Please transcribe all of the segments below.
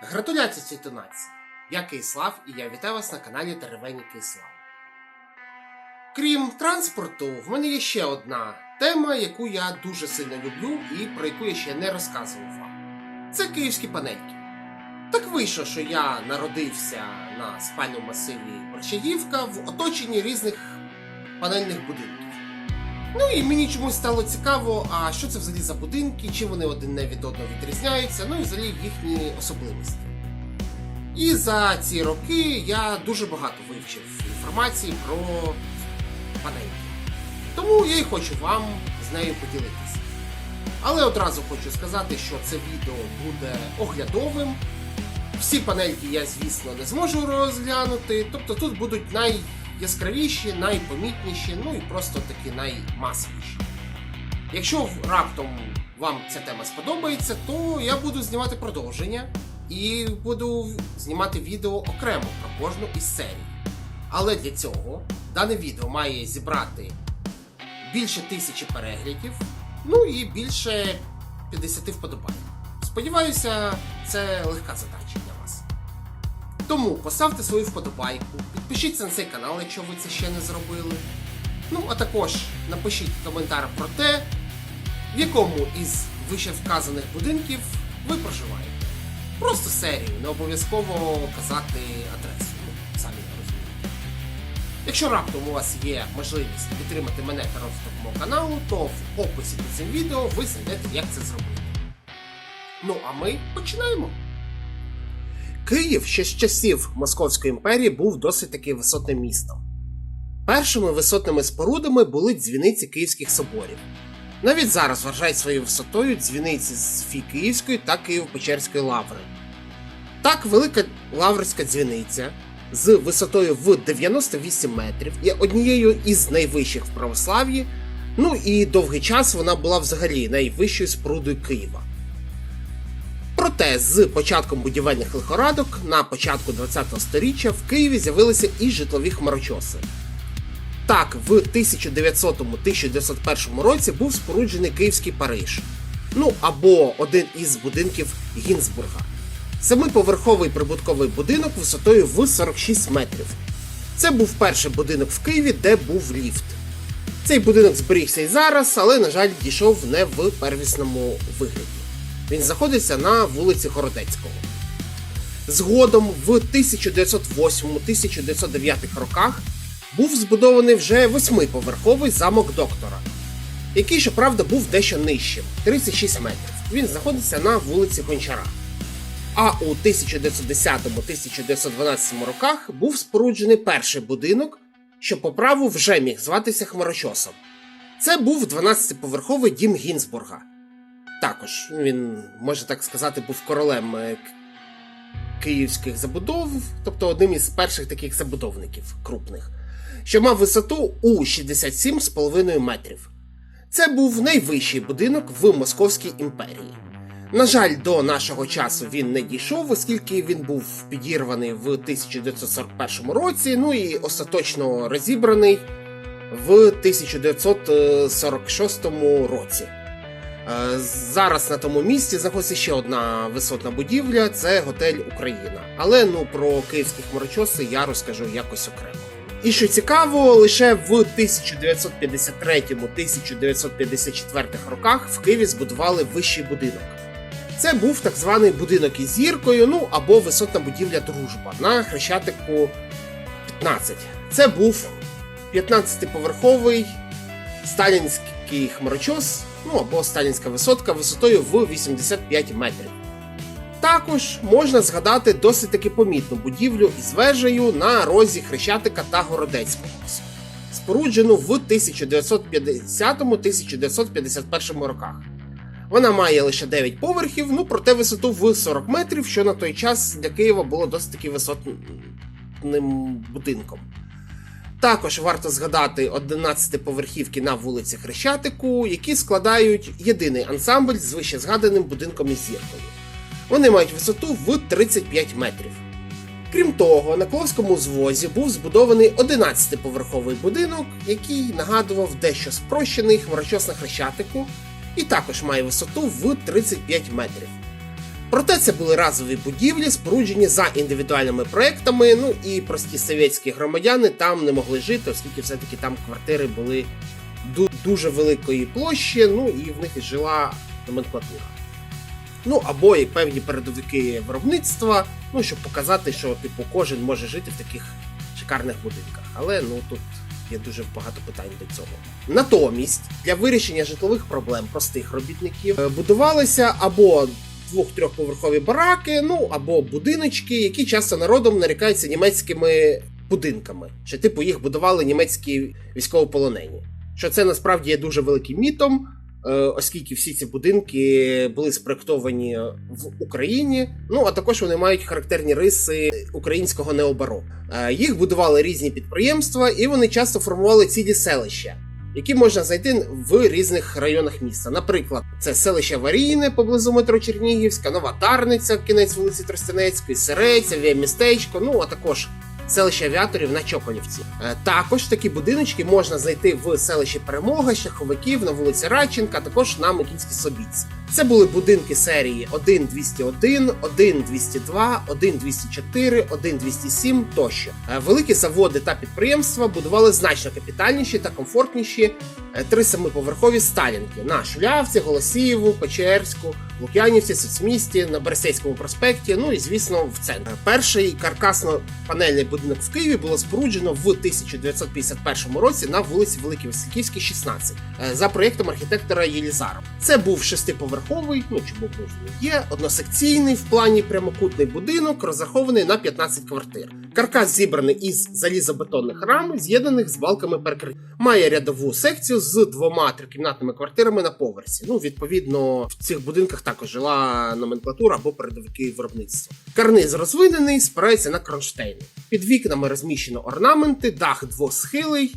Гратуляції цій нації! Я Киїслав і я вітаю вас на каналі Деревені Киїслав. Крім транспорту, в мене є ще одна тема, яку я дуже сильно люблю і про яку я ще не розказував вам. Це київські панельки. Так вийшло, що я народився на спальному масиві Борщагівка в оточенні різних панельних будинків. Ну і мені чомусь стало цікаво, а що це взагалі за будинки, чим вони один не від одного відрізняються, ну і взагалі їхні особливості. І за ці роки я дуже багато вивчив інформації про панельки. Тому я і хочу вам з нею поділитися. Але одразу хочу сказати, що це відео буде оглядовим. Всі панельки я, звісно, не зможу розглянути. Тобто тут будуть найяскравіші, найпомітніші, ну і просто такі наймасовіші. Якщо раптом вам ця тема сподобається, то я буду знімати продовження і буду знімати відео окремо про кожну із серій. Але для цього дане відео має зібрати більше тисячі переглядів, ну і більше 50 вподобань. Сподіваюся, це легка задача для вас. Тому поставте свою вподобайку, підпишіться на цей канал, якщо ви це ще не зробили. Ну, а також напишіть коментар про те, в якому із вище вказаних будинків ви проживаєте. Просто серію, не обов'язково казати адресу, ну, самі розумієте. Якщо раптом у вас є можливість підтримати мене та розвиток мого каналу, то в описі під цим відео ви знайдете, як це зробити. Ну а ми починаємо. Київ ще з часів Московської імперії був досить таки висотним містом. Першими висотними спорудами були дзвіниці Київських соборів. Навіть зараз вважають своєю висотою дзвіниці з Фі Київської та Києво-Печерської лаври. Так, велика лаврська дзвіниця з висотою в 98 метрів є однією із найвищих в православ'ї. Ну і довгий час вона була взагалі найвищою спорудою Києва. Проте з початком будівельних лихорадок на початку ХХ століття в Києві з'явилися і житлові хмарочоси. Так, в 1900-1901 році був споруджений Київський Париж. Ну або один із будинків Гінзбурга. Семиповерховий прибутковий будинок висотою в 46 метрів. Це був перший будинок в Києві, де був ліфт. Цей будинок зберігся і зараз, але, на жаль, дійшов не в первісному вигляді. Він знаходиться на вулиці Городецького. Згодом в 1908-1909 роках був збудований вже восьмиповерховий замок доктора, який, щоправда, був дещо нижчим 36 метрів. Він знаходиться на вулиці Гончара. А у 1910-1912 роках був споруджений перший будинок, що по праву вже міг зватися Хмарочосом. Це був 12-поверховий дім Гінзбурга. Також він, можна так сказати, був королем е, київських забудов, тобто одним із перших таких забудовників крупних, що мав висоту у 67,5 метрів. Це був найвищий будинок в Московській імперії. На жаль, до нашого часу він не дійшов, оскільки він був підірваний в 1941 році, ну і остаточно розібраний в 1946 році. Е, Зараз на тому місці знаходиться ще одна висотна будівля це готель Україна. Але ну про київські хмарочоси я розкажу якось окремо. І що цікаво, лише в 1953-1954 роках в Києві збудували вищий будинок. Це був так званий будинок із зіркою, ну або висотна будівля Дружба на Хрещатику 15. Це був 15-поверховий сталінський хмарочос, ну або сталінська висотка висотою в 85 метрів. Також можна згадати досить таки помітну будівлю із вежею на розі Хрещатика та Городецького, споруджену в 1950-1951 роках. Вона має лише 9 поверхів, ну проте висоту в 40 метрів, що на той час для Києва було досить таки висотним будинком. Також варто згадати 11 поверхівки на вулиці Хрещатику, які складають єдиний ансамбль з вище згаданим будинком із зіркою. Вони мають висоту в 35 метрів. Крім того, на Кловському звозі був збудований 11-поверховий будинок, який нагадував дещо спрощений хмарочос на Хрещатику, і також має висоту в 35 метрів. Проте це були разові будівлі, споруджені за індивідуальними проектами. Ну і прості совєтські громадяни там не могли жити, оскільки все-таки там квартири були дуже великої площі, ну і в них і жила номенклатура. Ну або і певні передовики виробництва, ну щоб показати, що типу кожен може жити в таких шикарних будинках. Але ну тут є дуже багато питань до цього. Натомість для вирішення житлових проблем простих робітників е, будувалися або двох-трьохповерхові бараки, ну або будиночки, які часто народом нарікаються німецькими будинками, що типу їх будували німецькі військовополонені. Що це насправді є дуже великим мітом, е, оскільки всі ці будинки були спроектовані в Україні. Ну а також вони мають характерні риси українського необароку. Е, Їх будували різні підприємства, і вони часто формували цілі селища, які можна знайти в різних районах міста. Наприклад, це селище Варійне поблизу метро Чернігівська, Нова Тарниця, кінець вулиці Тростянецької, Сирець, Авіамістечко, ну а також селище авіаторів на Чоколівці. Е, Також такі будиночки можна знайти в селищі Перемога, Шаховиків на вулиці Радченка, а також на Микільській Собіці. Це були будинки серії 1201, 1202, 1204, 1207 тощо. Е, Великі заводи та підприємства будували значно капітальніші та комфортніші е, три семиповерхові сталінки на Шулявці, Голосіїву, Печерську, Лук'янівці, Соцмісті, на Берестейському проспекті. Ну і звісно, в центрі. Перший каркасно-панельний будинок в Києві було споруджено в 1951 році на вулиці Великій Васильківській, 16, е, за проєктом архітектора Єлізарова. Це був шестиповерховий, ну чому був є, односекційний в плані прямокутний будинок, розрахований на 15 квартир. Каркас зібраний із залізобетонних рам, з'єднаних з балками перекриття. Має рядову секцію з двома трикімнатними квартирами на поверсі. Ну, відповідно, в цих будинках також жила номенклатура або передовики виробництва. Карниз розвинений, спирається на кронштейни. Під вікнами розміщено орнаменти, дах двосхилий.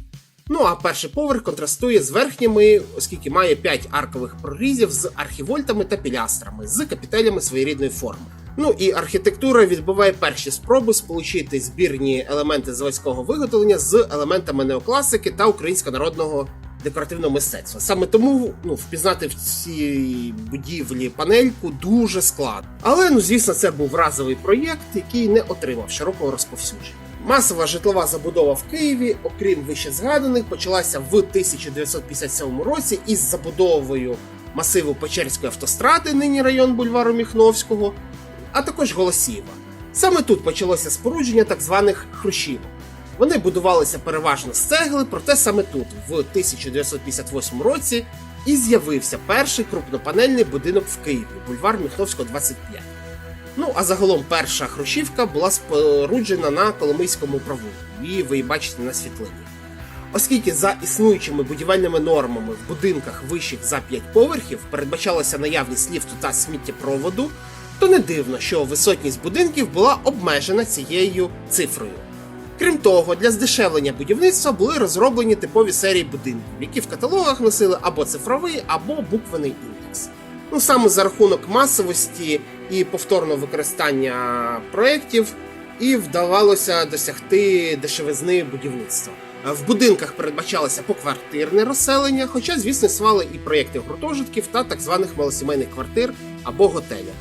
Ну а перший поверх контрастує з верхніми, оскільки має 5 аркових прорізів з архівольтами та пілястрами з капітелями своєрідної форми. Ну і архітектура відбуває перші спроби сполучити збірні елементи заводського виготовлення з елементами неокласики та українського народного декоративного мистецтва. Саме тому ну, впізнати в цій будівлі панельку дуже складно. Але ну звісно, це був разовий проєкт, який не отримав широкого розповсюдження. Масова житлова забудова в Києві, окрім вище згаданих, почалася в 1957 році із забудовою масиву Печерської автостради, нині район бульвару Міхновського, а також Голосієва. Саме тут почалося спорудження так званих хрущівок. Вони будувалися переважно з цегли, проте саме тут, в 1958 році, і з'явився перший крупнопанельний будинок в Києві, бульвар Міхновського, 25. Ну а загалом перша хрущівка була споруджена на Коломийському провулку. Її ви і бачите на світлині. Оскільки за існуючими будівельними нормами в будинках вищих за 5 поверхів передбачалася наявність ліфту та сміттєпроводу, то не дивно, що висотність будинків була обмежена цією цифрою. Крім того, для здешевлення будівництва були розроблені типові серії будинків, які в каталогах носили або цифровий, або буквений індекс. Ну саме за рахунок масовості і повторного використання проєктів і вдавалося досягти дешевизни будівництва. В будинках передбачалося поквартирне розселення, хоча, звісно, існували і проєкти гуртожитків та так званих малосімейних квартир або готелів.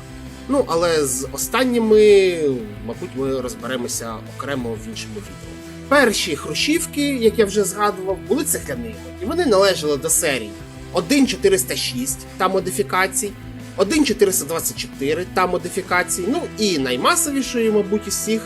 Ну, але з останніми, мабуть, ми розберемося окремо в іншому відео. Перші хрущівки, як я вже згадував, були цегляними, і вони належали до серій 1.406 та модифікацій, 1.424 та модифікацій, ну і наймасовішої, мабуть, із всіх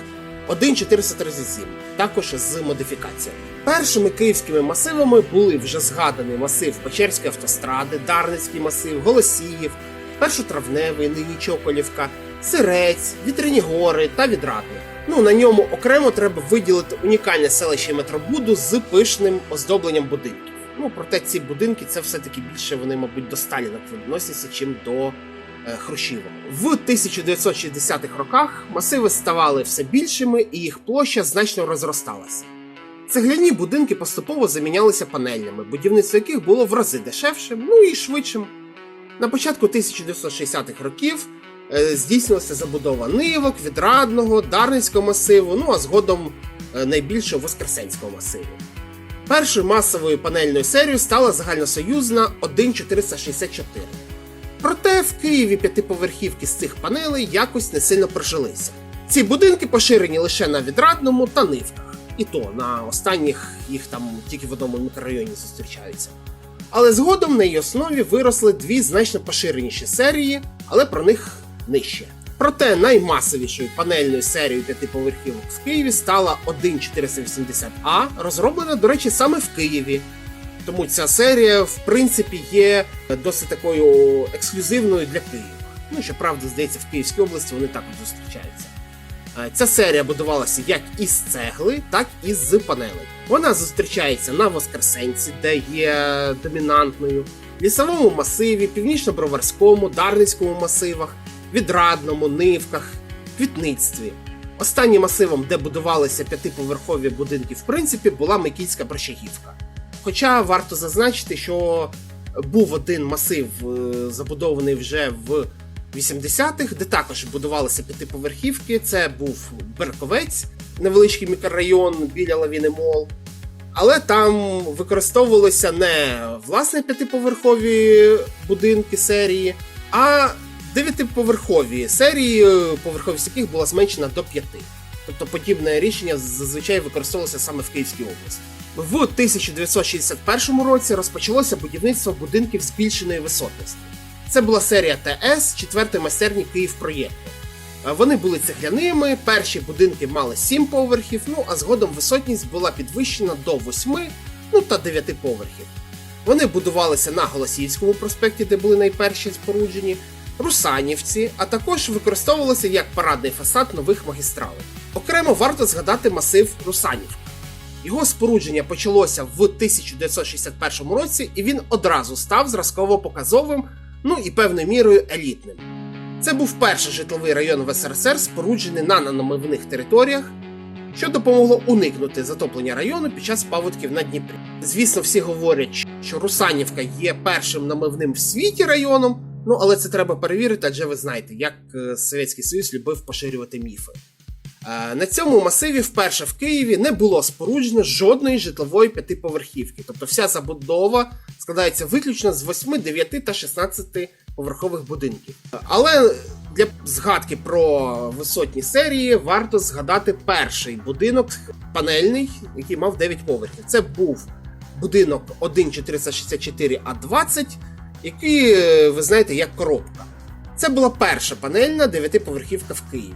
1.437, також з модифікаціями. Першими київськими масивами були вже згаданий масив Печерської автостради, Дарницький масив, Голосіїв, Першотравневий, нині Чоколівка, Сирець, Вітряні гори та Відрадник. Ну на ньому окремо треба виділити унікальне селище Метробуду з пишним оздобленням будинків. Ну проте ці будинки це все-таки більше вони, мабуть, до Сталіна відносяться, чим до е, Хрущівок. В 1960-х роках масиви ставали все більшими і їх площа значно розросталася. Цегляні будинки поступово замінялися панельними, будівництво яких було в рази дешевшим, ну і швидшим. На початку 1960-х років е, здійснилася забудова Нивок, Відрадного, Дарницького масиву, ну а згодом е, найбільшого Воскресенського масиву. Першою масовою панельною серією стала загальносоюзна 1464. Проте в Києві п'ятиповерхівки з цих панелей якось не сильно прижилися. Ці будинки поширені лише на відрадному та нивках, і то на останніх їх там тільки в одному мікрорайоні зустрічаються. Але згодом на її основі виросли дві значно поширеніші серії, але про них нижче. Проте наймасовішою панельною серією п'ятиповерхівок в Києві стала 1480А, розроблена, до речі, саме в Києві. Тому ця серія, в принципі, є досить такою ексклюзивною для Києва. Ну, щоправда, здається, в Київській області вони також зустрічаються. Е, Ця серія будувалася як із цегли, так і з панелей. Вона зустрічається на Воскресенці, де є домінантною, лісовому масиві, північно-броварському, Дарницькому масивах, відрадному, нивках, квітництві. Останнім масивом, де будувалися п'ятиповерхові будинки, в принципі, була Микільська Брощагівка. Хоча варто зазначити, що був один масив, е, забудований вже в 80-х, де також будувалися п'ятиповерхівки. Це був Берковець, невеличкий мікрорайон біля лавіни Мол. Але там використовувалися не власне п'ятиповерхові будинки серії, а дев'ятиповерхові серії, е, поверховість яких була зменшена до п'яти. Тобто подібне рішення зазвичай використовувалося саме в Київській області. В 1961 році розпочалося будівництво будинків збільшеної висотності. Це була серія ТС, четвертої майстерні Київпроєкту. Е, Вони були цегляними, перші будинки мали 7 поверхів, ну а згодом висотність була підвищена до 8, ну та 9 поверхів. Вони будувалися на Голосіївському проспекті, де були найперші споруджені, Русанівці, а також використовувалися як парадний фасад нових магістралей. Окремо варто згадати масив Русанівка. Його спорудження почалося в 1961 році, і він одразу став зразково-показовим, ну і певною мірою елітним. Це був перший житловий район в СРСР, споруджений на наномивних територіях, що допомогло уникнути затоплення району під час паводків на Дніпрі. Звісно, всі говорять, що Русанівка є першим намивним в світі районом, Ну, але це треба перевірити, адже ви знаєте, як е, Совєтський Союз любив поширювати міфи. Е, на цьому масиві вперше в Києві не було споруджено жодної житлової п'ятиповерхівки. Тобто вся забудова складається виключно з 8, 9 та 16 поверхових будинків. Але для згадки про висотні серії варто згадати перший будинок панельний, який мав 9 поверхів. Це був будинок 1464 а 20 який, е, ви знаєте як коробка. Це була перша панельна дев'ятиповерхівка в Києві.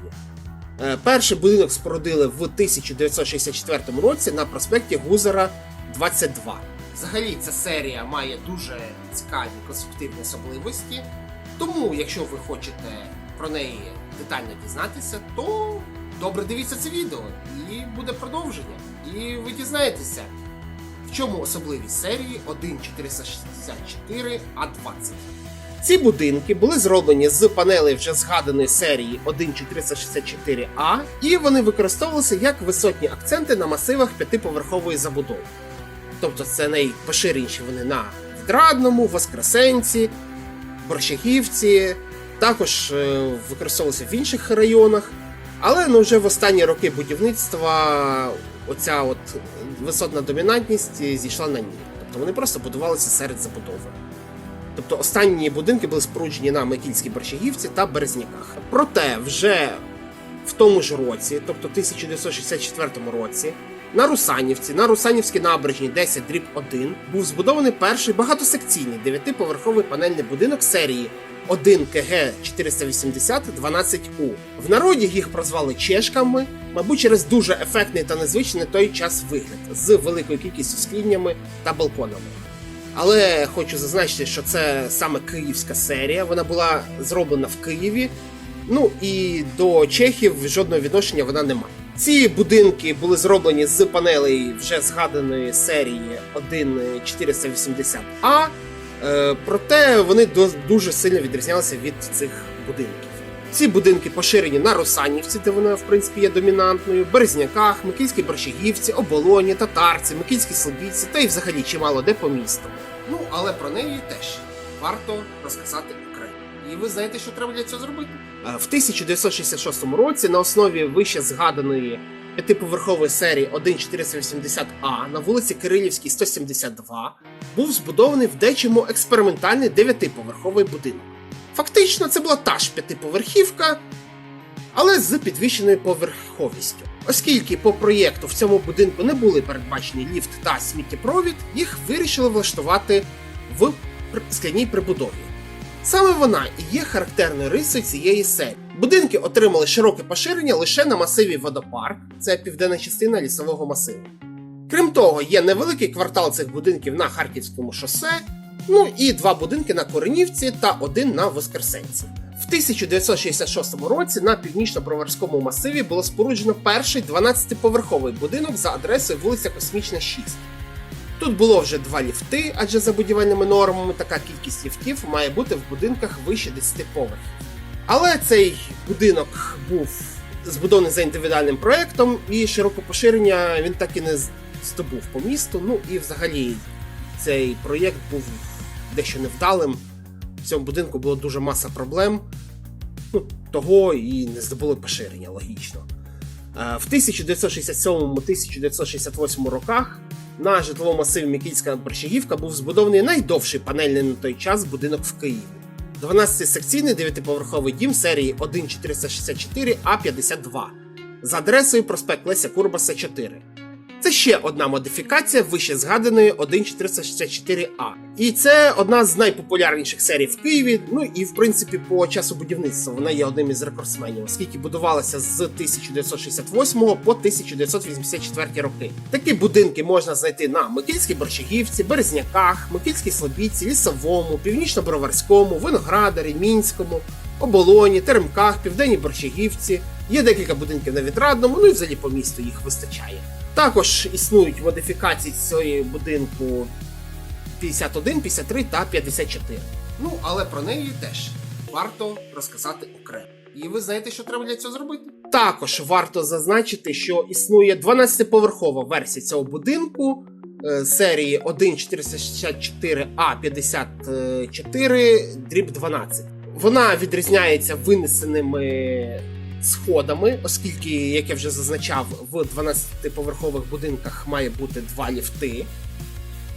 Е, перший будинок спорудили в 1964 році на проспекті Гузера 22. Взагалі, ця серія має дуже цікаві конструктивні особливості. Тому, якщо ви хочете про неї детально дізнатися, то добре дивіться це відео і буде продовження. І ви дізнаєтеся в чому особливість серії 1.464А20. Ці будинки були зроблені з панелей вже згаданої серії 1.464А, і вони використовувалися як висотні акценти на масивах п'ятиповерхової забудови. Тобто це найпоширеніші вони на Відрадному, Воскресенці, Борщагівці, також е, використовувалися в інших районах. Але ну, вже в останні роки будівництва оця от висотна домінантність зійшла на ні. Тобто вони просто будувалися серед забудови. Тобто останні будинки були споруджені на Микільській Борщагівці та Березняках. Проте вже в тому ж році, тобто 1964 році, на Русанівці, на Русанівській набережній 10 дріб 1 був збудований перший багатосекційний дев'ятиповерховий панельний будинок серії 1 КГ 480 12У. В народі їх прозвали чешками, мабуть, через дуже ефектний та незвичний той час вигляд з великою кількістю скліннями та балконами. Але хочу зазначити, що це саме київська серія. Вона була зроблена в Києві. Ну і до Чехів жодного відношення вона не має. Ці будинки були зроблені з панелей вже згаданої серії 1.480А, е, проте вони дуже сильно відрізнялися від цих будинків. Ці будинки поширені на Русанівці, де вона в принципі є домінантною, Березняках, Микільській Борщагівці, Оболоні, Татарці, Микільській Слобідці та й взагалі чимало де по місту. Ну але про неї теж варто розказати окремо. І ви знаєте, що треба для цього зробити? Е, В 1966 році на основі вище згаданої п'ятиповерхової серії 1.480А на вулиці Кирилівській 172 був збудований в дечому експериментальний дев'ятиповерховий будинок. Фактично, це була та ж п'ятиповерхівка, але з підвищеною поверховістю. Оскільки по проєкту в цьому будинку не були передбачені ліфт та сміттєпровід, їх вирішили влаштувати в скляній прибудові. Саме вона і є характерною рисою цієї серії. Будинки отримали широке поширення лише на масиві Водопарк, це південна частина лісового масиву. Крім того, є невеликий квартал цих будинків на Харківському шосе, ну і два будинки на Коренівці та один на Воскресенці. В 1966 році на північно-броварському масиві було споруджено перший 12-поверховий будинок за адресою вулиця Космічна 6. Тут було вже два ліфти, адже за будівельними нормами така кількість ліфтів має бути в будинках вище 10 поверхів. Але цей будинок був збудований за індивідуальним проєктом, і широке поширення він так і не здобув по місту. Ну і взагалі цей проєкт був дещо невдалим. В цьому будинку було дуже маса проблем. Ну, того і не здобули поширення, логічно. Е, В 1967-1968 роках на житловому масиві Микільська Борщагівка був збудований найдовший панельний на той час будинок в Києві. 12-секційний дев'ятиповерховий дім серії 1464 А52 за адресою проспект Леся Курбаса 4. Це ще одна модифікація вище згаданої 1464А. І це одна з найпопулярніших серій в Києві. Ну і в принципі по часу будівництва вона є одним із рекордсменів, оскільки будувалася з 1968 по 1984 роки. Такі будинки можна знайти на Микільській Борщагівці, Березняках, Микільській Слобідці, Лісовому, Північно-Броварському, Виноградарі, Мінському, Оболоні, Теремках, Південній Борщагівці. Є декілька будинків на Відрадному, ну і взагалі по місту їх вистачає. Також існують модифікації цього будинку 51, 53 та 54. Ну, але про неї теж варто розказати окремо. І ви знаєте, що треба для цього зробити? Також варто зазначити, що існує 12-поверхова версія цього будинку е, серії 1464А54 дріб 12. Вона відрізняється винесеними сходами, оскільки, як я вже зазначав, в 12-поверхових будинках має бути два ліфти.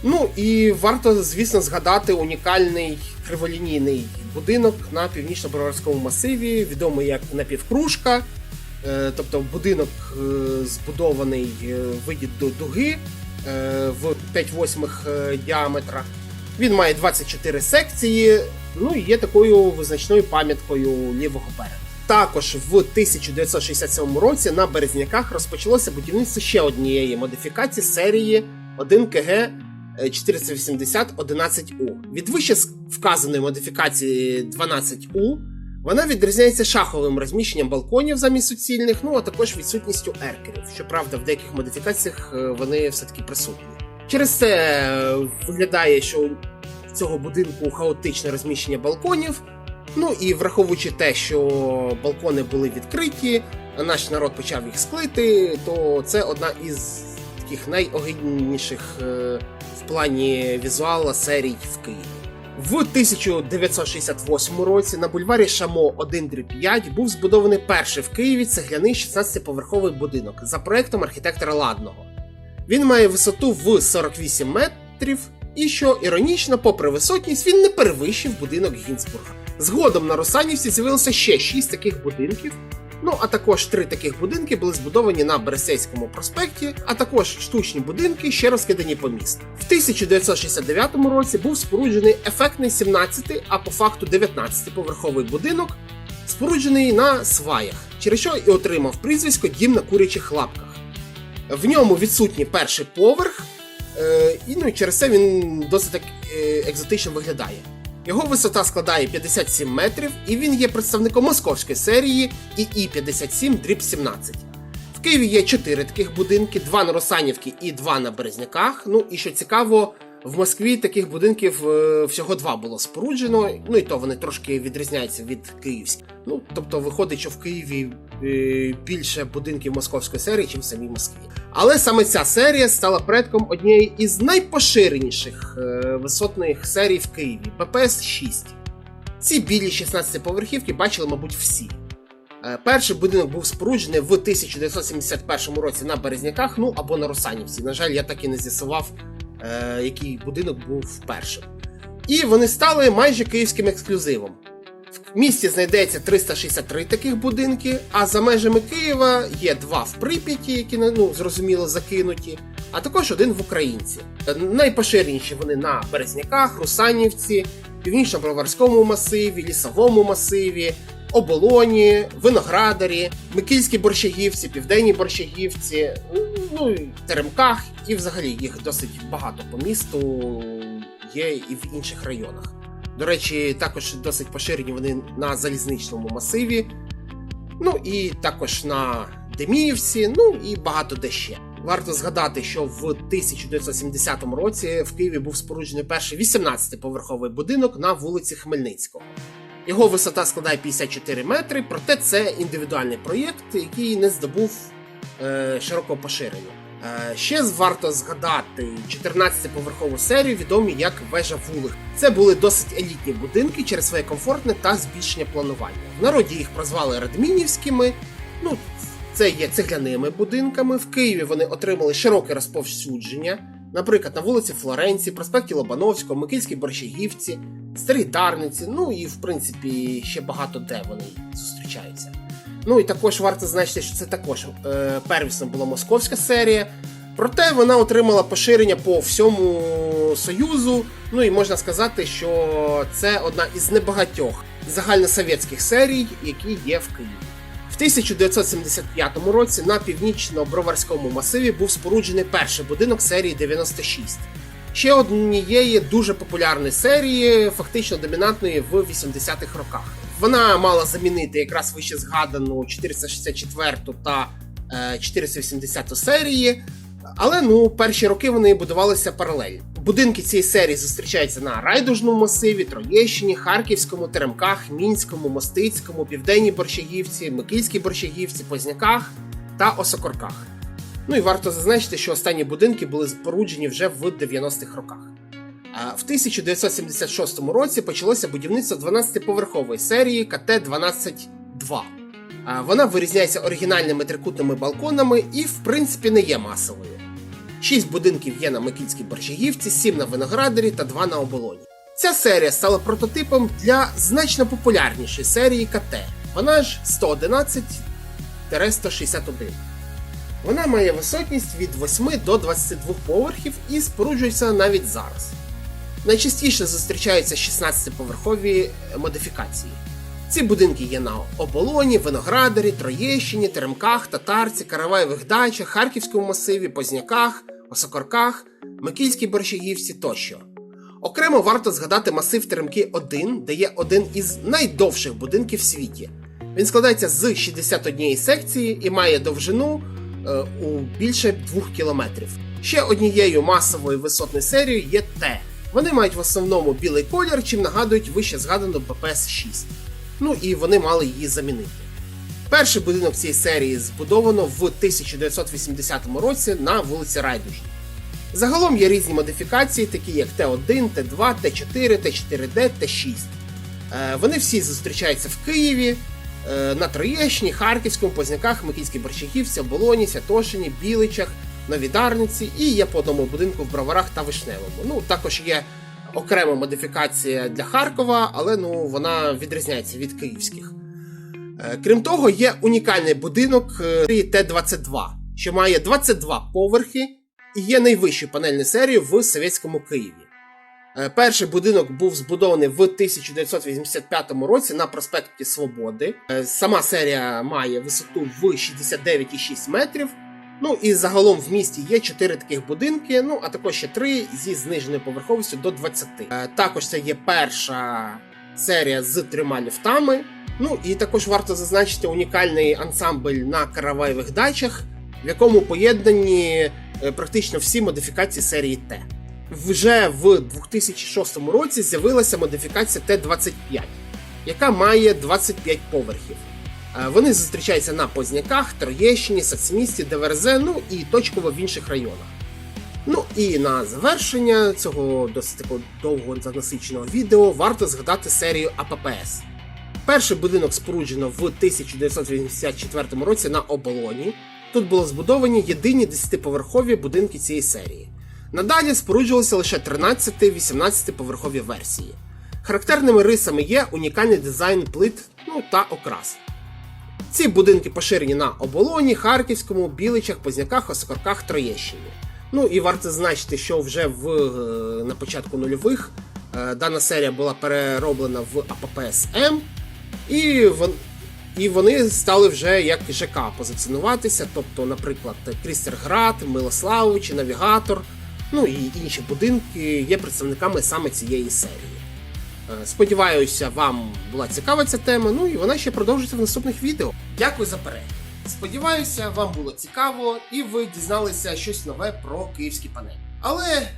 Ну і варто, звісно, згадати унікальний криволінійний будинок на північно-броварському масиві, відомий як напівкружка. Е, Тобто будинок е, збудований е, в виді до дуги в 5 восьмих діаметра. Він має 24 секції, ну і є такою визначною пам'яткою лівого берега. Також в 1967 році на Березняках розпочалося будівництво ще однієї модифікації серії 1 КГ 480 11У. Від вище вказаної модифікації 12У вона відрізняється шаховим розміщенням балконів замість суцільних, ну а також відсутністю еркерів. Щоправда, в деяких модифікаціях е, вони все-таки присутні. Через це е, виглядає, що у цього будинку хаотичне розміщення балконів. Ну і враховуючи те, що балкони були відкриті, наш народ почав їх склити, то це одна із таких найогидніших е, в плані візуала серій в Києві. В 1968 році на бульварі Шамо 1 5 був збудований перший в Києві цегляний 16-поверховий будинок за проектом архітектора Ладного. Він має висоту в 48 метрів, і що іронічно, попри висотність, він не перевищив будинок Гінзбурга. Згодом на Русанівці з'явилося ще 6 таких будинків. Ну а також три таких будинки були збудовані на Бересейському проспекті, а також штучні будинки ще розкидані по місту. В 1969 році був споруджений ефектний 17, а по факту 19-поверховий будинок, споруджений на сваях, через що і отримав прізвисько Дім на курячих лапках. В ньому відсутній перший поверх, е, і ну, через це він досить так е, екзотично виглядає. Його висота складає 57 метрів, і він є представником московської серії ІІ-57 дріб 17. В Києві є 4 таких будинки: два на Росанівці і два на Березняках. Ну і що цікаво, в Москві таких будинків е, всього два було споруджено. Ну і то вони трошки відрізняються від київських. Ну тобто виходить, що в Києві е, більше будинків московської серії, ніж в самій Москві. Але саме ця серія стала предком однієї із найпоширеніших е, висотних серій в Києві ППС 6. Ці білі 16-поверхівки бачили, мабуть, всі. Е, Перший будинок був споруджений в 1971 році на Березняках, ну або на Русанівці. На жаль, я так і не з'ясував, е, який будинок був першим. І вони стали майже київським ексклюзивом. В місті знайдеться 363 таких будинки, а за межами Києва є два в Прип'яті, які ну, зрозуміло закинуті, а також один в Українці. Найпоширеніші вони на Березняках, Русанівці, Північно-Броварському масиві, Лісовому масиві, Оболоні, Виноградарі, Микільській Борщагівці, Південній Борщагівці, ну Теремках, і взагалі їх досить багато по місту є і в інших районах. До речі, також досить поширені вони на залізничному масиві, ну і також на Деміївці, ну і багато де ще. Варто згадати, що в 1970 році в Києві був споруджений перший 18-поверховий будинок на вулиці Хмельницького. Його висота складає 54 метри, проте це індивідуальний проєкт, який не здобув е, широкого поширення. Е, ще варто згадати 14-поверхову серію, відомі як вежа вулик. Це були досить елітні будинки через своє комфортне та збільшення планування. В народі їх прозвали Радмінівськими. Ну, це є цегляними будинками. В Києві вони отримали широке розповсюдження. Наприклад, на вулиці Флоренції, проспекті Лобановського, Микільській Борщагівці, Старій Дарниці, ну і в принципі ще багато де вони зустрічаються. Ну і також варто значити, що це також е, первісно була московська серія. Проте вона отримала поширення по всьому Союзу. Ну і можна сказати, що це одна із небагатьох загальносовєтських серій, які є в Києві. В 1975 році на північно-броварському масиві був споруджений перший будинок серії 96. Ще однієї дуже популярної серії, фактично домінантної в 80-х роках. Вона мала замінити якраз вище згадану 464 та е, 480 серії. Але ну перші роки вони будувалися паралельно. Будинки цієї серії зустрічаються на Райдужному масиві, Троєщині, Харківському, Теремках, Мінському, Мостицькому, Південній Борщагівці, Микільській Борщагівці, Позняках та Осокорках. Ну і варто зазначити, що останні будинки були споруджені вже в 90-х роках. В 1976 році почалося будівництво 12-поверхової серії КТ-12-2. Вона вирізняється оригінальними трикутними балконами і, в принципі, не є масовою. Шість будинків є на Микільській Борщагівці, сім на Виноградарі та два на оболоні. Ця серія стала прототипом для значно популярнішої серії КТ. Вона ж 111-161. Вона має висотність від 8 до 22 поверхів і споруджується навіть зараз. Найчастіше зустрічаються 16-поверхові модифікації. Ці будинки є на Оболоні, Виноградарі, Троєщині, Теремках, Татарці, Караваєвих дачах, Харківському масиві, Позняках, Осокорках, Микільській Борщагівці тощо. Окремо варто згадати масив Теремки 1, де є один із найдовших будинків в світі. Він складається з 61 секції і має довжину е, у більше 2 кілометрів. Ще однією масовою висотною серією є Т. Вони мають в основному білий колір, чим нагадують вище згадану БПС-6. Ну і вони мали її замінити. Перший будинок цієї серії збудовано в 1980 році на вулиці Райдужній. Загалом є різні модифікації, такі як Т1, Т2, Т4, Т4Д, Т6. Е, Вони всі зустрічаються в Києві, е, на Троєщині, Харківському, Позняках, Микільській Борщагівці, Оболоні, Святошині, Біличах, Новій Дарниці і є по одному будинку в Броварах та Вишневому. Ну, також є окрема модифікація для Харкова, але ну, вона відрізняється від київських. Е, Крім того, є унікальний будинок е, Т-22, що має 22 поверхи і є найвищою панельною серією в совєтському Києві. Е, Перший будинок був збудований в 1985 році на проспекті Свободи. Сама серія має висоту в 69,6 метрів. Ну і загалом в місті є 4 таких будинки, ну а також ще 3 зі зниженою поверховістю до 20. Е, Також це є перша серія з трьома ліфтами. Ну і також варто зазначити унікальний ансамбль на караваєвих дачах, в якому поєднані е, практично всі модифікації серії Т. Вже в 2006 році з'явилася модифікація Т-25, яка має 25 поверхів. Е, Вони зустрічаються на Позняках, Троєщині, Сацмісті, ДВРЗ, ну і точково в інших районах. Ну і на завершення цього досить такого довго насиченого відео варто згадати серію АППС. Перший будинок споруджено в 1984 році на оболоні. Тут було збудовані єдині 10-поверхові будинки цієї серії. Надалі споруджувалися лише 13-18 поверхові версії. Характерними рисами є унікальний дизайн плит ну, та окрас. Ці будинки поширені на Оболоні, Харківському, Біличах, Позняках, Осокорках, Троєщині. Ну і варто зазначити, що вже в, е, на початку нульових е, дана серія була перероблена в АППС-М, і, вон, і вони стали вже як ЖК позиціонуватися. Тобто, наприклад, Крістерград, Милославович, Навігатор, ну і інші будинки є представниками саме цієї серії. Е, Сподіваюся, вам була цікава ця тема, ну і вона ще продовжиться в наступних відео. Дякую за перегляд. Сподіваюся, вам було цікаво і ви дізналися щось нове про київські панелі. Але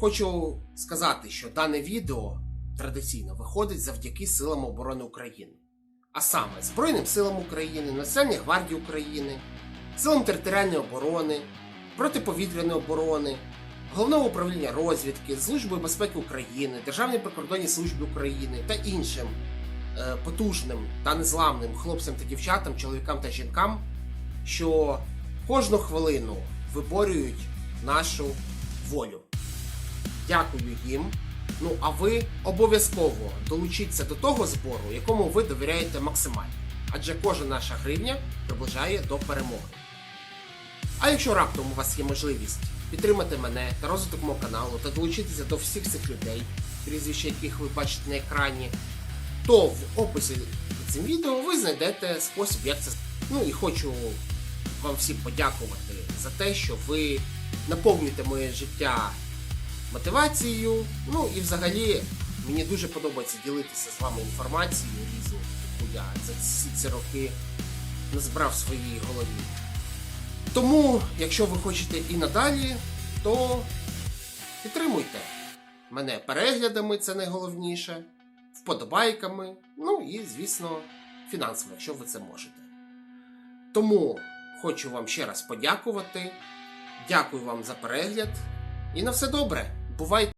хочу сказати, що дане відео традиційно виходить завдяки силам оборони України. А саме Збройним силам України, Національній гвардії України, силам територіальної оборони, протиповітряної оборони, Головного управління розвідки, Служби безпеки України, Державній прикордонній службі України та іншим е, потужним та незламним хлопцям та дівчатам, чоловікам та жінкам, що кожну хвилину виборюють нашу волю. Дякую їм. Ну а ви обов'язково долучіться до того збору, якому ви довіряєте максимально. Адже кожна наша гривня приближає до перемоги. А якщо раптом у вас є можливість підтримати мене та розвиток мого каналу та долучитися до всіх цих людей, прізвища яких ви бачите на екрані, то в описі під цим відео ви знайдете спосіб, як це. Ну і хочу вам всім подякувати за те, що ви наповнюєте моє життя мотивацією. Ну і взагалі мені дуже подобається ділитися з вами інформацією різною, яку я за всі ці роки назбрав в своїй голові. Тому, якщо ви хочете і надалі, то підтримуйте мене переглядами, це найголовніше, вподобайками, ну і, звісно, фінансово, якщо ви це можете. Тому хочу вам ще раз подякувати. Дякую вам за перегляд. І на все добре. Бувайте!